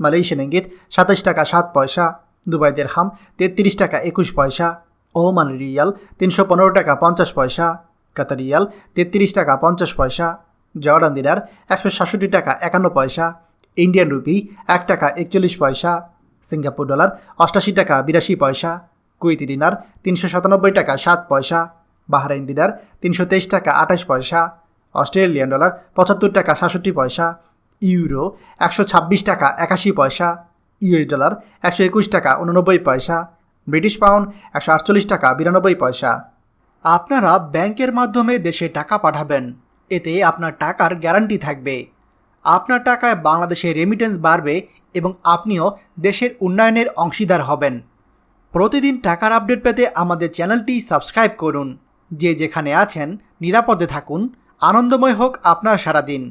Malaysian ইঙ্গিত সাতাশ টাকা সাত পয়সা, দুবাই দেড়হাম, তেত্রিশ টাকা একুশ পয়সা, ওমান রিয়াল, তিনশো পনেরো টাকা পঞ্চাশ পয়সা, কাতার রিয়াল, তেত্রিশ টাকা পঞ্চাশ পয়সা, জর্ডান দিনার একশো সাতষট্টি টাকা একান্ন পয়সা, ইন্ডিয়ান রুপি এক টাকা একচল্লিশ পয়সা, সিঙ্গাপুর ডলার অষ্টাশি টাকা বিরাশি পয়সা কুইতি দিনার তিনশো সাতানব্বই টাকা সাত পয়সা, বাহরাইন দিনার তিনশো তেইশ টাকা আঠাশ পয়সা, অস্ট্রেলিয়ান ডলার পঁচাত্তর টাকা সাতষট্টি পয়সা ইউরো, একশো ছাব্বিশ টাকা একাশি পয়সা, ইউএস ডলার একশো একুশ টাকা উননব্বই পয়সা, ব্রিটিশ পাউন্ড একশো আটচল্লিশ টাকা বিরানব্বই পয়সা। আপনারা ব্যাংকের মাধ্যমে দেশে টাকা পাঠাবেন, এতে আপনার টাকার গ্যারান্টি থাকবে। আপনার টাকায় বাংলাদেশে রেমিটেন্স বাড়বে এবং আপনিও দেশের উন্নয়নের অংশীদার হবেন। প্রতিদিন টাকার আপডেট পেতে আমাদের চ্যানেলটি সাবস্ক্রাইব করুন। যে যেখানে আছেন, নিরাপদে থাকুন। আনন্দময় হোক আপনার সারাদিন।